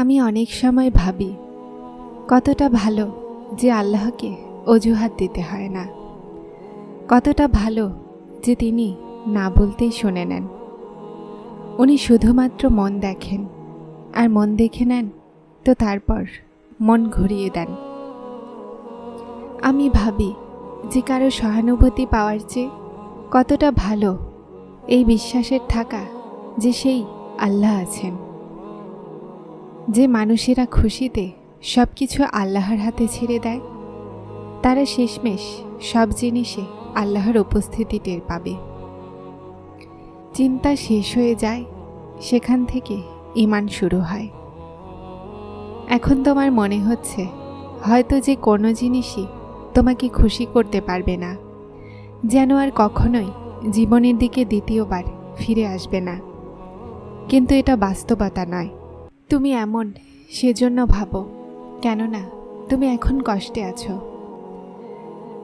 আমি অনেক সময় ভাবি, কতটা ভালো যে আল্লাহকে অজুহাত দিতে হয় না। কতটা ভালো যে তিনি না বলতেই শুনে নেন। উনি শুধুমাত্র মন দেখেন, আর মন দেখে নেন তো তারপর মন ঘুরিয়ে দেন। আমি ভাবি যে কারও সহানুভূতি পাওয়ার চেয়ে কতটা ভালো এই বিশ্বাসের থাকা যে সেই আল্লাহ আছেন। যে মানুষেরা খুশিতে সব কিছু আল্লাহর হাতে ছেড়ে দেয়, তারা শেষমেশ সব জিনিসে আল্লাহর উপস্থিতি টের পাবে। চিন্তা শেষ হয়ে যায়, সেখান থেকে ইমান শুরু হয়। এখন তোমার মনে হচ্ছে, হয়তো যে কোনো জিনিসই তোমাকে খুশি করতে পারবে না, যেন আর কখনোই জীবনের দিকে দ্বিতীয়বার ফিরে আসবে না। কিন্তু এটা বাস্তবতা নয়। তুমি এমন, সেজন্য ভাবো। কেননা, তুমি এখন কষ্টে আছো।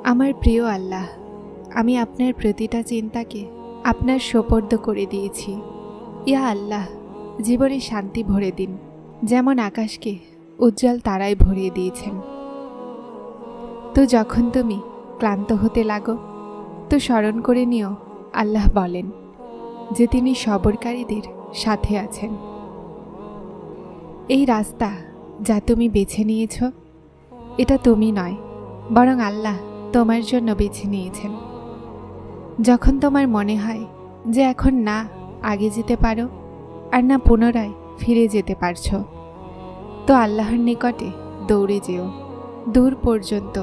আমার প্রিয় আল্লাহ, আমি আপনার প্রতিটা চিন্তাকে আপনার সোপর্দ করে দিয়েছি। ইয়া আল্লাহ, জীবনে শান্তি ভরে দিন, যেমন আকাশকে উজ্জ্বল তারায় ভরিয়ে দিয়েছেন। তো যখন তুমি ক্লান্ত হতে লাগো, তো স্মরণ করে নিও, আল্লাহ বলেন যে তিনি সবরকারীদের সাথে আছেন। এই রাস্তা যা তুমি বেছে নিয়েছ, এটা তুমি নয়, বরং আল্লাহ তোমার জন্য বেছে নিয়েছেন। যখন তোমার মনে হয় যে এখন না আগে যেতে পারো আর না পুনরায় ফিরে যেতে পারছ, তো আল্লাহর নিকটে দৌড়ে যেও, দূর পর্যন্ত,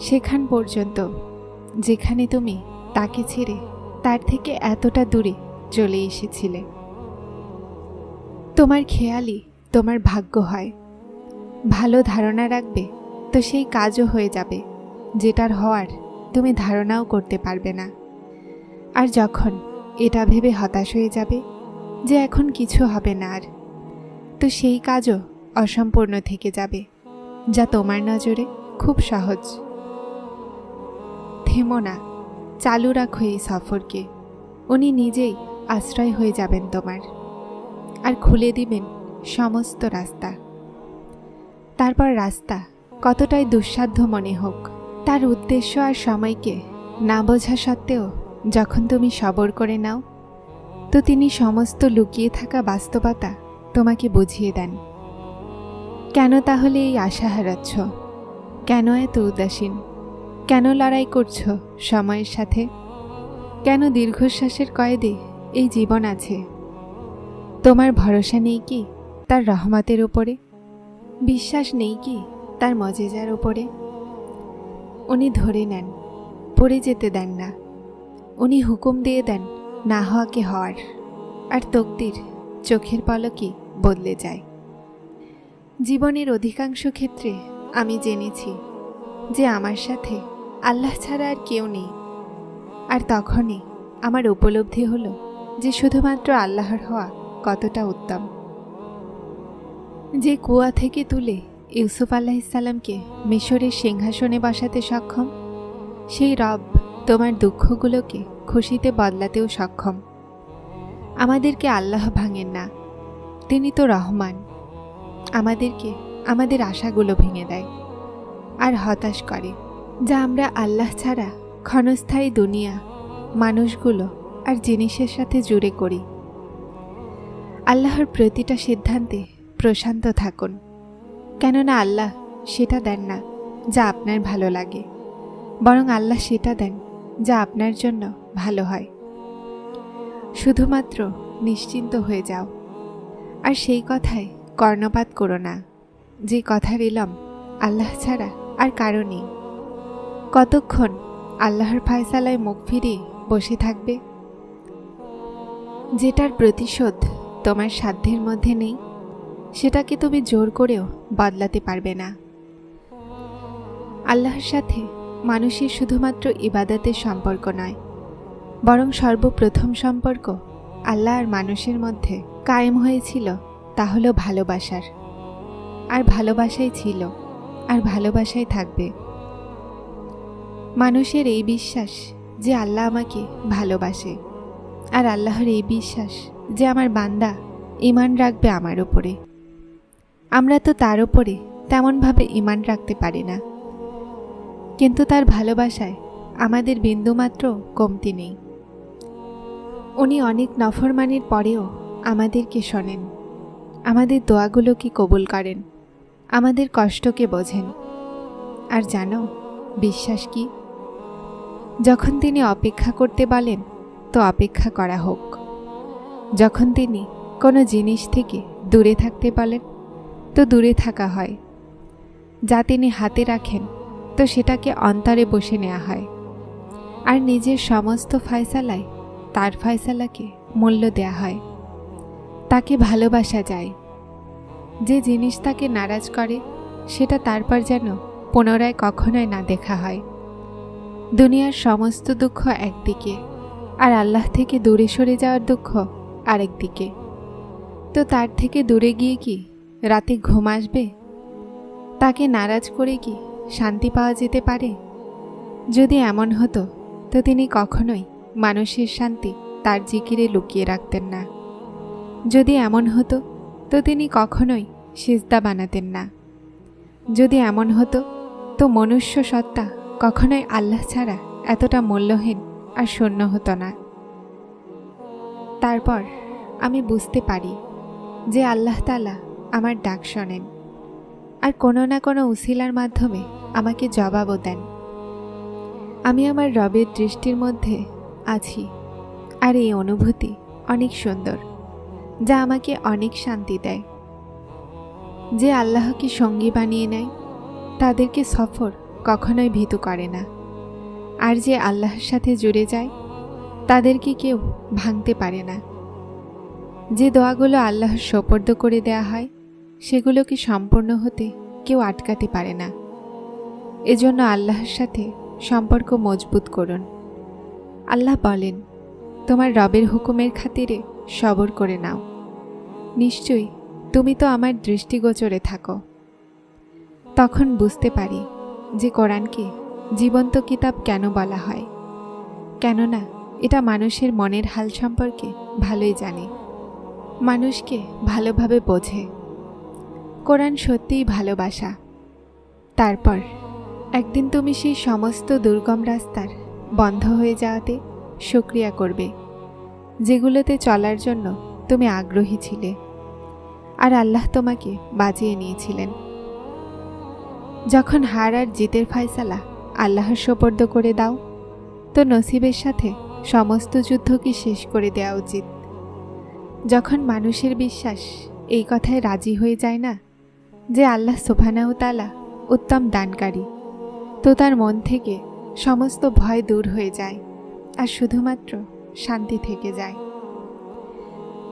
সেখান পর্যন্ত, যেখানে তুমি তাকে ছেড়ে তার থেকে এতটা দূরে চলে এসেছিলে। তোমার খেয়ালই তোমার ভাগ্য হয়। ভালো ধারণা রাখবে তো সেই কাজও হয়ে যাবে। যেটার হওয়ার তুমি ধারণাও করতে পারবে না। আর যখন এটা ভেবে হতাশ হয়ে যাবে যে এখন কিছু হবে না আর, তো সেই কাজও অসম্পূর্ণ থেকে যাবে, যা তোমার নজরে খুব সহজ। থেমো না, চালু রাখো এই সফরকে। উনি নিজেই আশ্রয় হয়ে যাবেন তোমার। আর খুলে দিবেন সমস্ত রাস্তা। তারপর রাস্তা কতটাই দুঃসাধ্য মনে হোক, তার উদ্দেশ্য আর সময়কে না বোঝা সত্ত্বেও যখন তুমি সবর করে নাও, তো তিনি সমস্ত লুকিয়ে থাকা বাস্তবতা তোমাকে বুঝিয়ে দেন। কেন তাহলে এই আশা হারাচ্ছ? কেন এত উদাসীন? কেন লড়াই করছ সময়ের সাথে? কেন দীর্ঘশ্বাসের কয়েদে এই জীবন আছে? তোমার ভরসা নেই কি? তার রহমতের উপরে। বিশ্বাস নেই কি তার মজেজার উপরে। উনি ধরে নেন, পড়ে যেতে দেন না। উনি হুকুম দিয়ে দেন, না হওয়াকে হওয়ার। আর তকদির চোখের পলকে বদলে যায়। জীবনের অধিকাংশ ক্ষেত্রে আমি জেনেছি যে আমার সাথে আল্লাহ ছাড়া আর কেউ নেই। আর তখনই আমার উপলব্ধি হলো যে শুধুমাত্র আল্লাহর হওয়া কতটা উত্তম। যে কুয়া থেকে তুলে ইউসুফ আল্লাহিসাল্লামকে মিশরের সিংহাসনে বসাতে সক্ষম, সেই রব তোমার দুঃখগুলোকে খুশিতে বদলাতেও সক্ষম। আমাদেরকে আল্লাহ ভাঙেন না, তিনি তো রহমান। আমাদেরকে আমাদের আশাগুলো ভেঙে দেয় আর হতাশ করে, যা আমরা আল্লাহ ছাড়া ক্ষণস্থায়ী দুনিয়া, মানুষগুলো আর জিনিসের সাথে জুড়ে করি। আল্লাহর প্রতিটা সিদ্ধান্তে প্রশান্ত থাকুন। কেননা আল্লাহ সেটা দেন না যা আপনার ভালো লাগে। বরং আল্লাহ সেটা দেন যা আপনার জন্য ভালো হয়। শুধুমাত্র নিশ্চিন্ত হয়ে যাও। আর সেই কথায় কর্ণপাত করো না। যে কথার এলাম আল্লাহ ছাড়া আর কারও নেই। কতক্ষণ আল্লাহর ফায়সালায় মুখ ফিরিয়ে বসে থাকবে? যেটার প্রতিশোধ তোমার সাধ্যের মধ্যে নেই? সেটাকে তুমি জোর করেও বদলাতে পারবে না। আল্লাহর সাথে মানুষের শুধুমাত্র ইবাদতের সম্পর্ক নয়, বরং সর্বপ্রথম সম্পর্ক আল্লাহ আর মানুষের মধ্যে কায়েম হয়েছিল তা হলো ভালোবাসার। আর ভালোবাসাই ছিল, আর ভালোবাসাই থাকবে। মানুষের এই বিশ্বাস যে আল্লাহ আমাকে ভালোবাসে, আর আল্লাহর এই বিশ্বাস যে আমার বান্দা ইমান রাখবে আমার ওপরে আমরা তো তার ওপরে তেমনভাবে ইমান রাখতে পারি না। কিন্তু তার ভালোবাসায় আমাদের বিন্দুমাত্র কমতি নেই। উনি অনেক নফরমানির পরেও আমাদেরকে শোনেন। আমাদের দোয়াগুলোকে কবুল করেন? আমাদের কষ্টকে বোঝেন। আর জানো, বিশ্বাস কি? যখন তিনি অপেক্ষা করতে বলেন, তো অপেক্ষা করা হোক। যখন তিনি কোনো জিনিস থেকে দূরে থাকতে বলেন তো দূরে থাকা হয়। যা তিনি হাতে রাখেন, তো সেটাকে অন্তরে বসে নেওয়া হয়। আর নিজের সমস্ত ফয়সালায় তার ফয়সালাকে মূল্য দেয়া হয়। তাকে ভালোবাসা যায়। যে জিনিস তাকে নারাজ করে, সেটা তারপর যেন পুনরায় কখনোই না দেখা হয়। দুনিয়ার সমস্ত দুঃখ একদিকে, আর আল্লাহ থেকে দূরে সরে যাওয়ার দুঃখ আরেকদিকে। তো তার থেকে দূরে গিয়ে কি রাতে ঘুম আসবে? তাকে নারাজ করে কি শান্তি পাওয়া যেতে পারে? যদি এমন হতো, তো তিনি কখনোই মানুষের শান্তি তার জিকিরে লুকিয়ে রাখতেন না। যদি এমন হতো, তো তিনি কখনোই সিজদা বানাতেন না। যদি এমন হতো, তো মনুষ্য সত্তা কখনোই আল্লাহ ছাড়া এতটা মূল্যহীন আর শূন্য হতো না। তারপর আমি বুঝতে পারি যে আল্লাহ তালা আমার ডাক শোনেন। আর কোনো না কোনো উসিলার মাধ্যমে আমাকে জবাবও দেন। আমি আমার রবের দৃষ্টির মধ্যে আছি আর এই অনুভূতি অনেক সুন্দর, যা আমাকে অনেক শান্তি দেয়। যে আল্লাহকে সঙ্গী বানিয়ে নেয়, তাদেরকে সফর কখনোই ভীতু করে না। আর যে আল্লাহর সাথে জুড়ে যায়, তাদেরকে কেউ ভাঙতে পারে না। যে দোয়াগুলো আল্লাহর সোপর্দ করে দেয়া হয় সেগুলোকে সম্পূর্ণ হতে কেউ আটকাতে পারে না। এজন্য আল্লাহর সাথে সম্পর্ক মজবুত করুন। আল্লাহ বলেন, তোমার রবের হুকুমের খাতিরে সবর করে নাও। নিশ্চয়ই তুমি তো আমার দৃষ্টিগোচরে থাকো। তখন বুঝতে পারি যে কোরআনকে জীবন্ত কিতাব কেন বলা হয়। কেননা এটা মানুষের মনের হাল সম্পর্কে ভালোই জানে। মানুষকে ভালোভাবে বোঝে। কোরআন সত্যিই ভালোবাসা। তারপর, একদিন তুমি সেই সমস্ত দুর্গম রাস্তার বন্ধ হয়ে যাওয়াতে সক্রিয়া করবে, যেগুলোতে চলার জন্য তুমি আগ্রহী ছিলে আর আল্লাহ তোমাকে বাজিয়ে নিয়েছিলেন। যখন হার আর জিতের ফায়সালা আল্লাহর সোপর্দ করে দাও, তো নসিবের সাথে সমস্ত যুদ্ধ কি শেষ করে দেওয়া উচিত। যখন মানুষের বিশ্বাস এই কথায় রাজি হয়ে যায় না যে আল্লাহ সোফানাউ তালা উত্তম দানকারী। তো তার মন থেকে সমস্ত ভয় দূর হয়ে যায় আর শুধুমাত্র শান্তি থেকে যায়।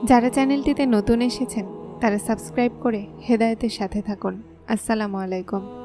যারা চ্যানেলটিতে নতুন এসেছেন, তারা সাবস্ক্রাইব করে হেদায়তের সাথে থাকুন। আসসালামু আলাইকুম।